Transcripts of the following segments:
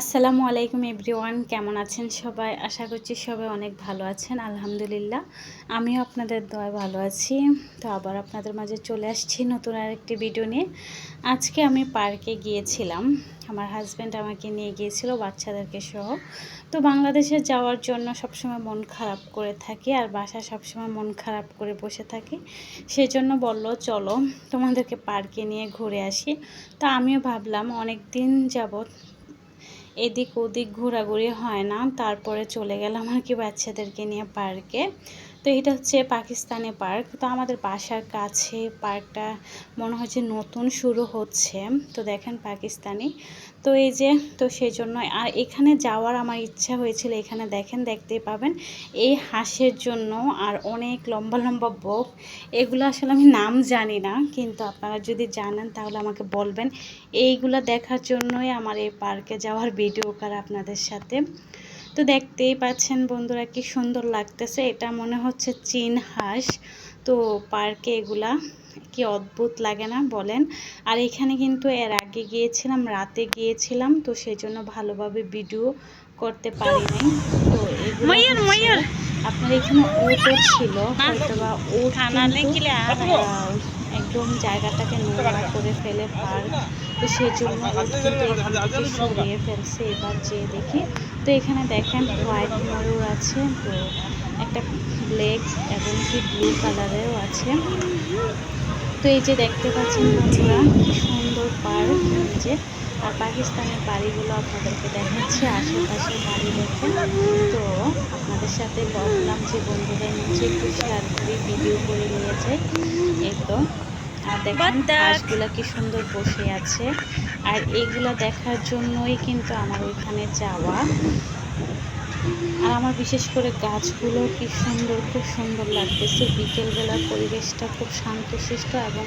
আসসালামু আলাইকুম এভরিওয়ান, কেমন আছেন সবাই? আশা করছি সবাই অনেক ভালো আছেন, আলহামদুলিল্লাহ। আমিও আপনাদের দয় ভালো আছি। তো আবার আপনাদের মাঝে চলে আসছি নতুন আরেকটি ভিডিও নিয়ে। আজকে আমি পার্কে গিয়েছিলাম। আমার হাজব্যান্ড আমাকে নিয়ে গিয়েছিল, বাচ্চাদেরকে সহ। তো বাংলাদেশে যাওয়ার জন্য সবসময় মন খারাপ করে থাকি আর বাসা সবসময় মন খারাপ করে বসে থাকি। সেই জন্য বলল, চলো তোমাদেরকে পার্কে নিয়ে ঘুরে আসি। তো আমিও ভাবলাম অনেক দিন যাবৎ এদিক ওদিক ঘোরাঘুরি হয় না। তারপরে চলে গেলাম আর কি বাচ্চাদেরকে নিয়ে পার্কে। তো এটা হচ্ছে পাকিস্তানি পার্ক। তো আমাদের বাসার কাছে পার্কটা মনে হয় যে নতুন শুরু হচ্ছে। তো দেখেন পাকিস্তানি। তো এই যে, তো সেই জন্য আর এখানে যাওয়ার আমার ইচ্ছা হয়েছিল, এখানে দেখেন, দেখতেই পাবেন। এই হাঁসের জন্য আর অনেক লম্বা লম্বা বক এগুলো আসলে আমি নাম জানি না, কিন্তু আপনারা যদি জানেন তাহলে আমাকে বলবেন। এইগুলো দেখার জন্যই আমার এই পার্কে যাওয়ার ভিডিও করা আপনাদের সাথে। তো দেখতেই পাচ্ছেন বন্ধুরা কি সুন্দর লাগতেছে। এটা মনে হচ্ছে চীন হাঁস। তো পার্কে এগুলা কি অদ্ভুত লাগে না বলেন। আর এখানে কিন্তু এর আগে গিয়েছিলাম রাতে গিয়েছিলাম তো সেই জন্য ভালোভাবে ভিডিও করতে পারি নাই তো আপনার এখানে ছিল হয়তো বা আহ, একদম জায়গাটাকে নোংরা করে ফেলে পার্ক। তো সেই জন্য কিন্তু সরিয়ে ফেলছে। এবার যেয়ে দেখি। তো এখানে দেখেন হোয়াইট ময়ূর আছে, তো একটা ব্ল্যাক এবং কি ব্লু কালারেরও আছে। তো এই যে দেখতে পাচ্ছেন বন্ধুরা, কি সুন্দর পার্ক যে। আর পাকিস্তানের বাড়িগুলো আপনাদেরকে দেখাচ্ছি আশেপাশে বাড়ি দেখেন। তো আপনাদের সাথে বললাম যে বন্ধুদের নিচে একটু শেয়ার করি ভিডিও করে নিয়ে যাই। এই তো আর দেখেন হাঁসগুলো কি সুন্দর বসে আছে। আর এইগুলো দেখার জন্যই কিন্তু আমার ওইখানে যাওয়া। আর আমার বিশেষ করে গাছগুলো কি সুন্দর খুব সুন্দর লাগতেছে। বিকেলবেলার পরিবেশটা খুব শান্তশিষ্ট এবং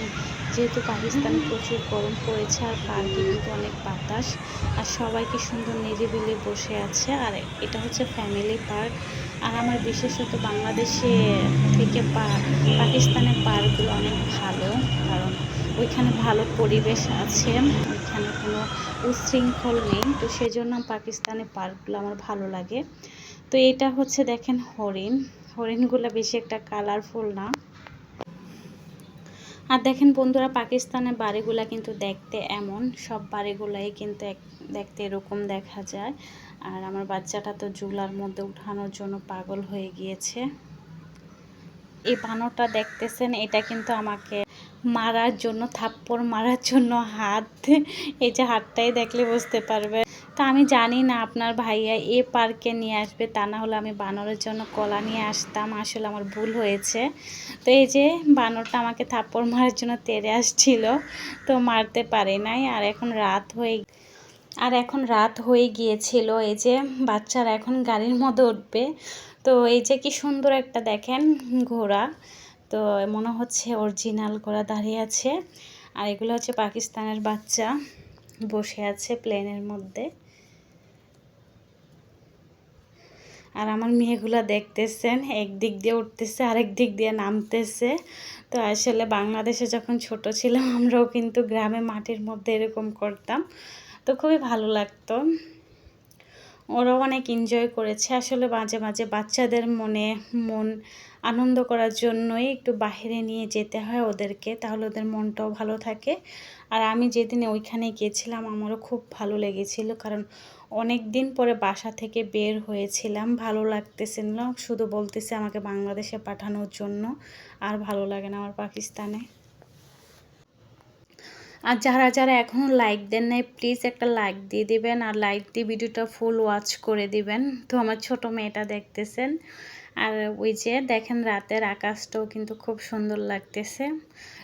যেহেতু পাকিস্তানে প্রচুর গরম পড়েছে আর পার্কে কিন্তু অনেক বাতাস আর সবাই কি সুন্দর নিরিবিলি বসে আছে। আর এটা হচ্ছে ফ্যামিলি পার্ক। আর আমার বিশেষত বাংলাদেশে থেকে পা পাকিস্তানের পার্কগুলো অনেক ভালো কারণ ওইখানে ভালো পরিবেশ আছে, ওইখানে কোনো উচ্ছৃঙ্খল নেই। তো সেজন্য পাকিস্তানের পার্কগুলো আমার ভালো লাগে। তো এটা হচ্ছে দেখেন হরিণ। হরিণগুলো বেশি একটা কালারফুল না। আর দেখেন বন্ধুরা, পাকিস্তানের বাড়িগুলা কিন্তু দেখতে এমন। সব বাড়িগুলাই কিন্তু দেখতে এরকম দেখা যায়। আর আমার বাচ্চাটা তো জুলার মধ্যে উঠানোর জন্য পাগল হয়ে গিয়েছে। এই বানরটা দেখতেছেন, এটা কিন্তু আমাকে মারার জন্য, থাপ্পড় মারার জন্য হাত। এই যে হাতটাই দেখলে বুঝতে পারবে। তো আমি জানি না আপনার ভাইয়া এ পার্কে নিয়ে আসবে, তা না হলে আমি বানরের জন্য কলা নিয়ে আসতাম, আসলে আমার ভুল হয়েছে। তো এই যে বানরটা আমাকে থাপ্পড় মারার জন্য তেড়ে আসছিল, তো মারতে পারে নাই, আর এখন রাত হয়ে আর এখন রাত হয়ে গিয়েছিল, এই যে বাচ্চারা এখন গাড়ির মধ্যে উঠবে। তো এই যে কি সুন্দর একটা দেখেন ঘোড়া। তো মনে হচ্ছে অরিজিনাল ঘোড়া দাঁড়িয়ে আছে। আর এগুলো হচ্ছে পাকিস্তানের বাচ্চা বসে আছে প্লেনের মধ্যে। আর আমার মেয়েগুলো দেখতেছেন, একদিক দিয়ে উঠতেছে, আরেক দিক দিয়ে নামতেছে। তো আসলে বাংলাদেশে যখন ছোট ছিলাম, আমরাও কিন্তু গ্রামে মাটির মধ্যে এরকম করতাম। তো খুবই ভালো লাগতো। ওরাও অনেক এনজয় করেছে। আসলে মাঝে মাঝে বাচ্চাদের মনে, মন আনন্দ করার জন্যই একটু বাহিরে নিয়ে যেতে হয় ওদেরকে, তাহলে ওদের মনটাও ভালো থাকে। আর আমি যেদিন ওইখানে গিয়েছিলাম, আমারও খুব ভালো লেগেছিল, কারণ অনেক দিন পরে বাসা থেকে বের হয়েছিলাম, ভালো লাগতেছিল না, শুধু বলতেছে আমাকে বাংলাদেশে পাঠানোর জন্য, আর ভালো লাগে না আমার পাকিস্তানে। আর যারা যারা এখনও লাইক দেন নাই প্লিজ একটা লাইক দিয়ে দিবেন আর লাইক দিয়ে ভিডিওটা ফুল ওয়াচ করে দিবেন। তো আমার ছোট মেয়েটা দেখতেছেন। আর ওই যে দেখেন রাতের আকাশটাও কিন্তু খুব সুন্দর লাগতেছে।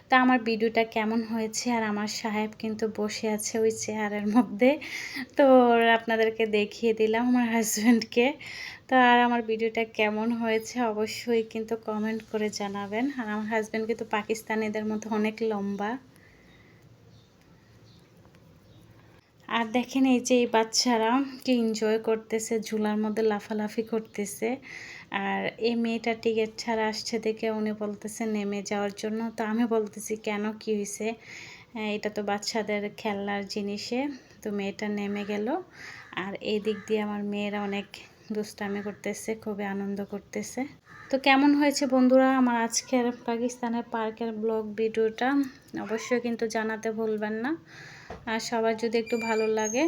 তা আমার ভিডিওটা কেমন হয়েছে আর আমার সাহেব কিন্তু বসে আছে ওই চেয়ারের মধ্যে। তো আপনাদেরকে দেখিয়ে দিলাম আমার হাজব্যান্ডকে তো আর আমার ভিডিওটা কেমন হয়েছে অবশ্যই কিন্তু কমেন্ট করে জানাবেন। আর আমার হাজব্যান্ড কিন্তু পাকিস্তানিদের মতো অনেক লম্বা। আর দেখেন এই যে এই বাচ্চারা কি এনজয় করতেছে, ঝুলার মধ্যে লাফালাফি করতেছে। আর এই মেয়েটা টিকিট ছাড়া আসছে দেখে উনি বলতেছে নেমে যাওয়ার জন্য। তো আমি বলতেছি, কেন? কি হয়েছে এটা তো বাচ্চাদের খেলনার জিনিসে। তো মেয়েটা নেমে গেল। আর এই দিক দিয়ে আমার মেয়েরা অনেক দুষ্টামি করতেছে, খুবই আনন্দ করতেছে। তো কেমন হয়েছে বন্ধুরা আমার আজকের পাকিস্তানের পার্কের ব্লগ ভিডিওটা? অবশ্যই কিন্তু জানাতে ভুলবেন না। আর সবার যদি একটু ভালো লাগে।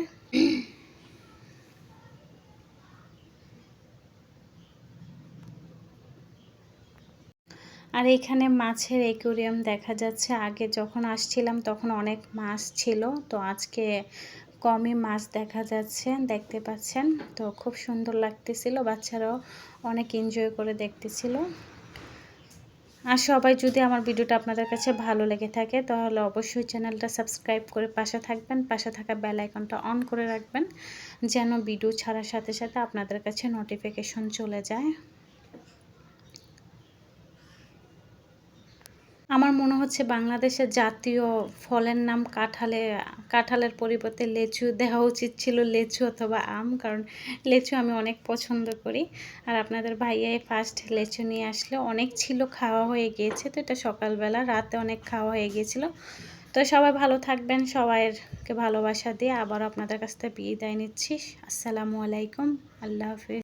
আর এখানে মাছের একুরিয়াম দেখা যাচ্ছে। আগে যখন আসছিলাম তখন অনেক মাছ ছিল, তো আজকে কমই মাছ দেখা যাচ্ছে, দেখতে পাচ্ছেন। তো খুব সুন্দর লাগতেছিল, বাচ্চারাও অনেক এনজয় করে দেখতেছিল। আর সবাই যদি আমার ভিডিওটা আপনাদের কাছে ভালো লেগে থাকে, তাহলে অবশ্যই চ্যানেলটা সাবস্ক্রাইব করে পাশে থাকবেন। পাশে থাকা বেল আইকনটা অন করে রাখবেন, যেন ভিডিও ছাড়ার সাথে সাথে আপনাদের কাছে নোটিফিকেশন চলে যায়। আমার মনে হচ্ছে বাংলাদেশের জাতীয় ফলের নাম কাঁঠালে, কাঁঠালের পরিবর্তে লেচু। দেওয়া উচিত ছিল লেচু অথবা আম, কারণ লেচু আমি অনেক পছন্দ করি। আর আপনাদের ভাইয়াই ফার্স্ট লেচু নিয়ে আসলে অনেক ছিল, খাওয়া হয়ে গিয়েছে। তো এটা সকালবেলা, রাতে অনেক খাওয়া হয়ে গিয়েছিল। তো সবাই ভালো থাকবেন, সবাইকে ভালোবাসা দিয়ে আবার আপনাদের কাছ থেকে বিদায় নিচ্ছি। আসসালামু আলাইকুম, আল্লাহ হাফিজ।